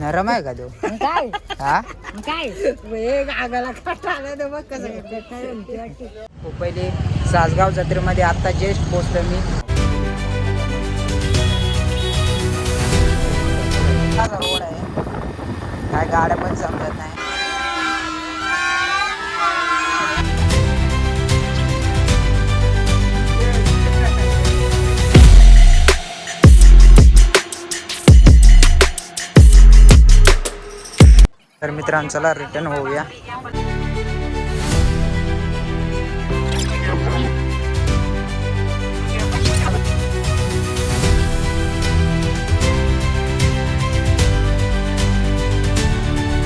नरम आहे का तो? मग काय? हा? मग काय? एक आगाला कट आला तर बघ कसं खूप पहिले सासगाव जत्रेमध्ये आता जस्ट पोचलो मी. काय गाड्या पण समजत नाही. तर चला रिटर्न होऊया.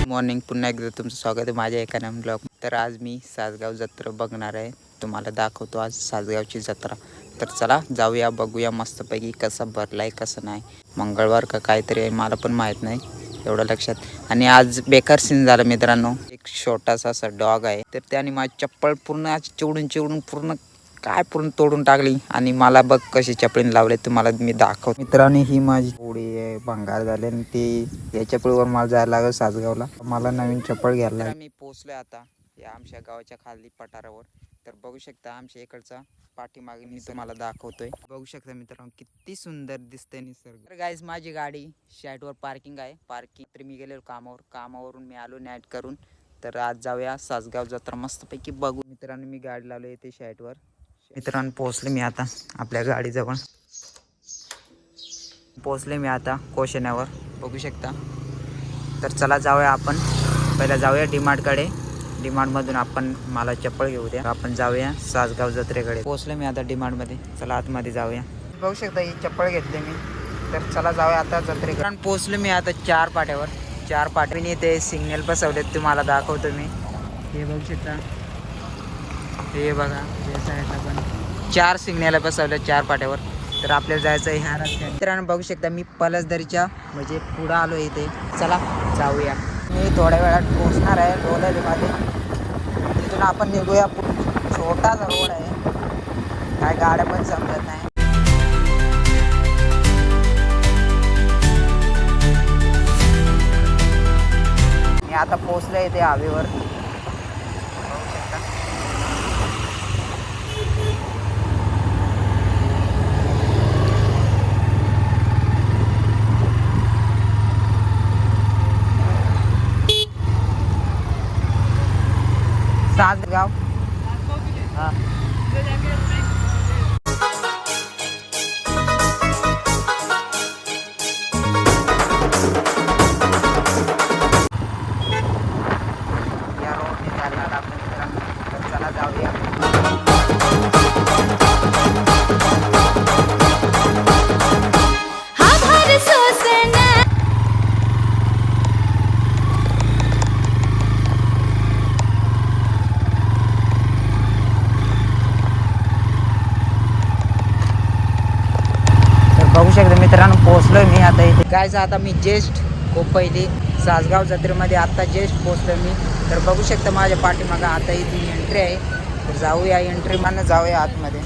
मॉर्निंग पुन्हा एकदा तुमचं स्वागत आहे माझ्या एका नवीन ब्लॉग तर आज मी सासगाव जत्रा बघणार आहे. तुम्हाला दाखवतो आज सासगावची जत्रा. तर चला जाऊया बघूया मस्तपैकी कसं भरलाय कसं नाही. मंगळवार का काहीतरी आहे मला पण माहीत नाही. एवढं लक्षात. आणि आज बेकार सीन झालं मित्रांनो. एक छोटासा असा डॉग आहे. तर त्याने माझी चप्पल पूर्ण चिवडून चिवडून पूर्ण काय पूर्ण तोडून टाकली. आणि मला बघ कशी चपळीने लावले. तुम्हाला मी दाखव मित्रांनी ही माझी पोळी आहे. भंगार झाले आणि ती या चपळीवर मला जायला लागलं सासगावला. मला नवीन चप्पल घ्यायला लागली. मी पोचलोय आता या आमच्या गावाच्या खाली पठारावर. तर बघू शकता आमच्या इकडचा पाठीमागे मी तुम्हाला दाखवतोय. बघू शकता मित्रांनो किती सुंदर दिसतंय निसर्ग. तर गाईज माझी गाडी शाईटवर पार्किंग आहे. पार्किंग तर मी गेलेलो कामावर. कामावरून मी आलो नाईट करून. तर आज जाऊया सासगाव जत्रा. मस्तपैकी बघू. मित्रांनो मी गाडी लावलो येते शाईटवर मित्रांनो पोहोचले मी आता आपल्या गाडीजवळ. पोहोचले मी आता कोशेण्यावर. बघू शकता. तर चला जाऊया आपण. पहिला जाऊया डीमार्टकडे डीमार्टमधून आपण मला चप्पल घेऊ द्या. आपण जाऊया सासगाव जत्रेकडे. पोहोचले मी आता डीमार्टमध्ये चला आतमध्ये जाऊया. बघू शकता ही चप्पल घेतली मी. तर चला जाऊया आता जत्रेकडे. कारण पोहोचलो मी आता चार पाट्यावर. चार पाट्याने ते सिग्नल बसवलेत तुम्हाला दाखवतो मी. हे बघू शकता. हे बघा या साईडला पण चार सिग्नल बसवले चार पाट्यावर. तर आपल्याला जायचं आहे ह्या रस्त्याने. मित्रांनो बघू शकता मी पलसदरीच्या म्हणजे पुढं आलो इथे. चला जाऊया. मी थोड्या वेळात पोहोचणार आहे. डोलारीमध्ये तिथून आपण निघूया छोटा रोड आहे काय गाड्या पण समजत नाही. मी आता पोहोचलो इथे हवेवर आता आता मी जेस्ट खूप पहिली सासगाव जत्रेमध्ये आत्ता जेस्ट पोचलो मी. तर बघू शकता माझ्या पाठीमागं आता इथे एंट्री आहे. तर जाऊया एंट्री मान जाऊया आतमध्ये.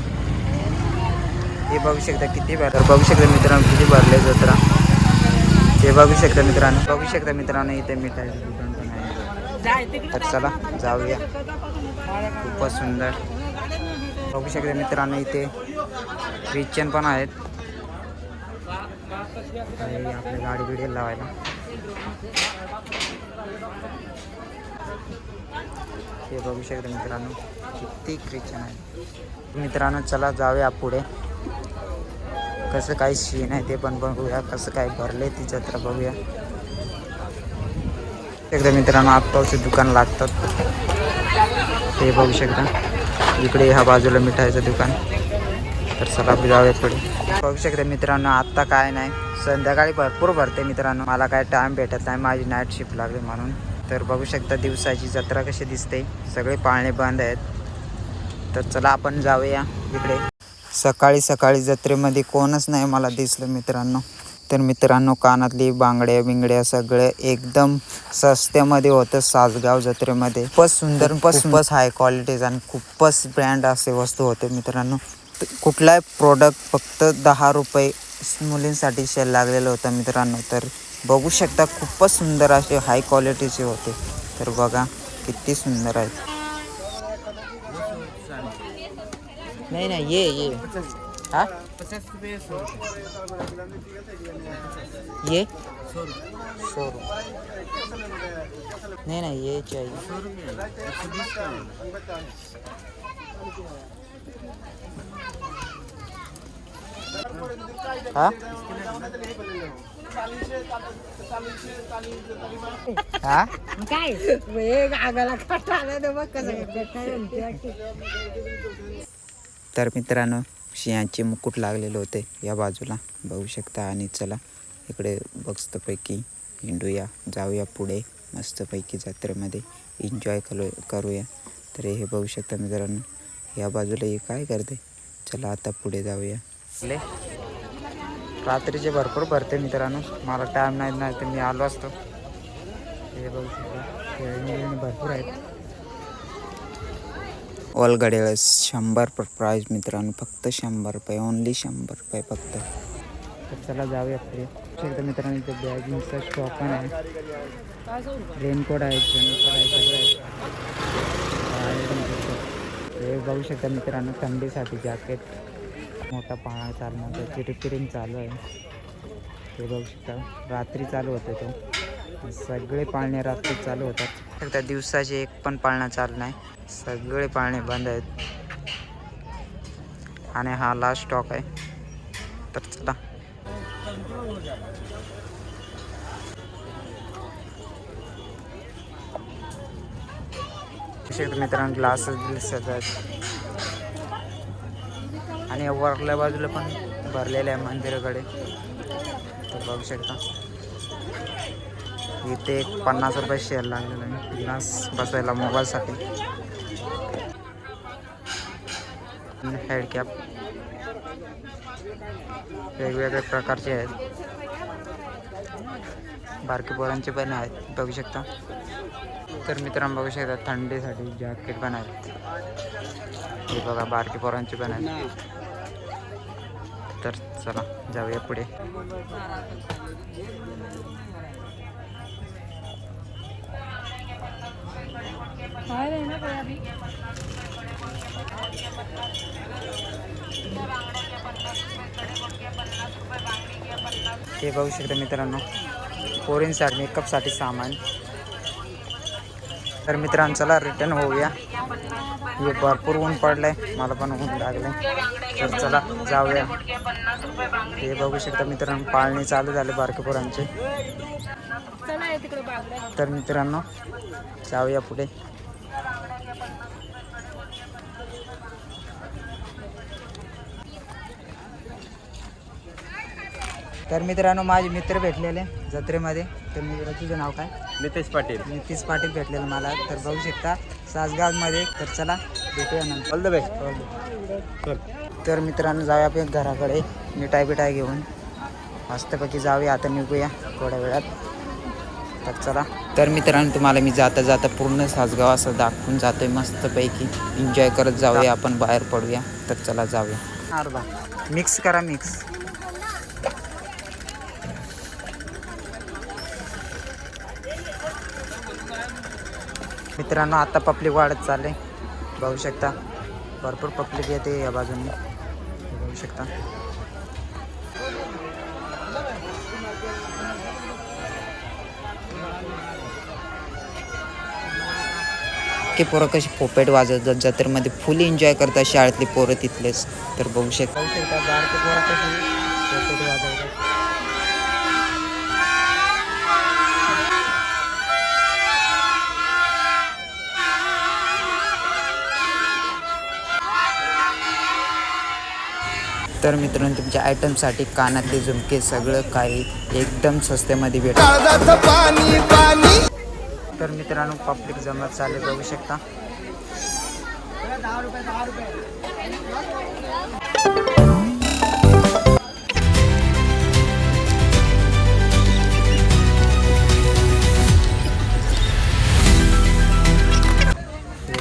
हे बघू शकता किती भर तर बघू शकता मित्रांनो किती भरले जत्रा. हे बघू शकता मित्रांनो. बघू शकता मित्रांनो इथे मिठाईचं दुकान पण आहे. तर चला जाऊया. खूपच सुंदर. बघू शकता मित्रांनो इथे ख्रिश्चन पण आहेत. काही गाडी बिडी लावायला. हे बघू शकता मित्रांनो किती ख्रिश्चन आहे मित्रांनो चला जाऊया पुढे. कसं काय सीन आहे ते पण बघूया कसं काय भरले ती जत्रा बघूया. एकदा मित्रांनो आत्ताचे दुकान लागतात हे बघू शकता. इकडे ह्या बाजूला मिठाईचं दुकान. तर चला जाऊया पुढे. बघू शकता मित्रांनो आत्ता काय नाही. संध्याकाळी भरपूर भरते मित्रांनो. मला काय टाइम भेटत नाही. माझी नाईट शिफ्ट लागली म्हणून. तर बघू शकता दिवसाची जत्रा कशी दिसते. सगळे पाळणे बंद आहेत. तर चला आपण जाऊया इकडे. सकाळी सकाळी जत्रेमध्ये कोणच नाही मला दिसलं मित्रांनो. तर मित्रांनो कानातली बांगड्या बिंगड्या सगळं एकदम सस्त्यामध्ये होतं सासगाव जत्रेमध्ये. खूपच सुंदर खूपच हाय क्वालिटीज आणि खूपच ब्रँड असे वस्तू होते मित्रांनो. कुठलाही प्रोडक्ट फक्त दहा रुपये मुलींसाठी शेल लागलेलं होतं मित्रांनो. तर बघू शकता खूपच सुंदर असे हाय क्वालिटीचे होते. तर बघा किती सुंदर आहेत. नाही नाही ये ये. हा? ये? सौ नाही नहीं नहीं ये चाहिए हाँ? हाँ? काय? आगाला म्हणते. तर मित्रांनो शियांचे मुकुट लागलेले होते या बाजूला. बघू शकता आणि चला इकडे मस्तपैकी हिंडूया जाऊया पुढे मस्तपैकी जत्रेमध्ये. एन्जॉय करू करूया. तर हे बघू शकता मित्रांनो या बाजूला हे काय करते? चला आता पुढे जाऊया. ले. रात्रीचे भरपूर भरते मित्रांनो. मला टाईम नाही नाही तर मी आलो असतो. हे बघू खेळणी भरपूर आहेत. ऑल गाड्या शंभर प्राईज मित्रांनो. फक्त शंभर रुपये ओनली शंभर रुपये फक्त. तर चला जाऊया पुढे. एकदा मित्रांनो इथे बॅगिंगचा स्टॉक पण आहे. रेनकोट आहे रेनकोट आहे सगळं आहे. हे बघू शकता मित्रांनो थंडीसाठी जॅकेट मोठा पाळणा चालणार त्याची रिपेरिंग चालू आहे. हे बघू शकता रात्री चालू होते तो. सगळे पाळणे रात्री चालू होतात. फक्त दिवसाचे एक पण पाळणा चालू नाही. सगळे पाळणे बंद आहेत. आणि हा लास्ट स्टॉक आहे. तर चला. मित्रांनो ग्लासेस दिसत आहेत. आणि वरल्या बाजूला पण भरलेलं आहे मंदिराकडे. तर बघू शकता. इथे एक पन्नास रुपये शेअर लागलेला आहे. ग्लास बसवायला मोबाईलसाठी. हेड कॅप वेगवेगळ्या प्रकारचे आहेत. बारकी पोरांचे पण आहेत. बघू शकता. तर मित्रांनो बघू शकता थंडीसाठी जॅकेट पण आहेत हे बघा बारकी पोरांचे पण आहेत. तर चला जाऊया पुढे. हे बघू शकता मित्रांनो पोरींसाठी मेकअपसाठी सामान. तर मित्रांनो चला रिटर्न होऊया. हे भरपूर ऊन पडलंय. मला पण ऊन लागलंय. तर चला जाऊया. हे बघू शकता मित्रांनो पाळणे चालू झाले बारके पोरांचे. तर मित्रांनो जाऊया पुढे. तर मित्रांनो माझे मित्र भेटलेले जत्रेमध्ये. तर मित्र तुझं नाव काय? नितेश पाटील. नितीश पाटील भेटलेलं मला. तर बघू शकता सासगावमध्ये. तर चला भेटूया नंतर. ऑल द बेस्ट तर मित्रांनो जाऊया आपण घराकडे मिठाई बिठाई घेऊन. मस्तपैकी जाऊया. आता निघूया थोड्या वेळात. तर चला. तर मित्रांनो तुम्हाला मी जाता जाता पूर्ण सासगाव असं दाखवून जातोय मस्तपैकी. एन्जॉय करत जाऊया. आपण बाहेर पडूया. तर चला जाऊया. अर्धा. मिक्स करा मिक्स मित्रांनो आता पब्लिक वाढत चालले बघू शकता. भरपूर पब्लिक येते या बाजूने. बघू शकता. की पोरं कशी पोपेट वाजवतात जत्रेमध्ये फुल एन्जॉय करतात शाळेतली पोरं तिथलेच. तर बघू शकता. बघू शकता पोरं कशी पोपेट वाजवतात तर मित्रांनो तुमच्या आयटमसाठी कानातले झुमके सगळं काही एकदम स्वस्त्यामध्ये भेटतं. तर मित्रांनो पब्लिक जमत चालले बघू शकता.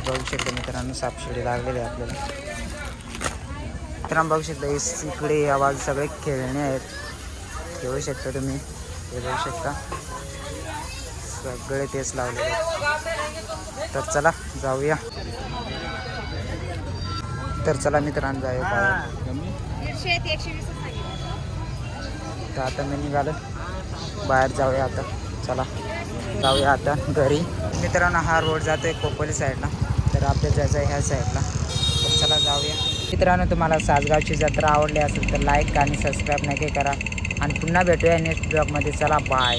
बघू शकता मित्रांनो सापशिडी लागलेली आहे आपल्याला. मित्रांनो बघू शकता इकडे या बाजू सगळे खेळणे आहेत. खेळू शकता तुम्ही हे बघू शकता. सगळे तेच लावलेले आहेत. तर चला जाऊया. तर चला मित्रांनो जाऊया बाहेर. तर आता मी निघालो. बाहेर जाऊया आता. चला जाऊया आता घरी. मित्रांनो हा रोड जातोय कोपोली साईडला तर आपल्याला जायचं आहे ह्या साईडला तर चला जाऊया. मित्रांनो तुम्हाला सासगावची जत्रा आवडली असेल तर लाईक आणि सबस्क्राईब नक्की करा. आणि पुन्हा भेटूया नेक्स्ट ब्लॉगमध्ये चला बाय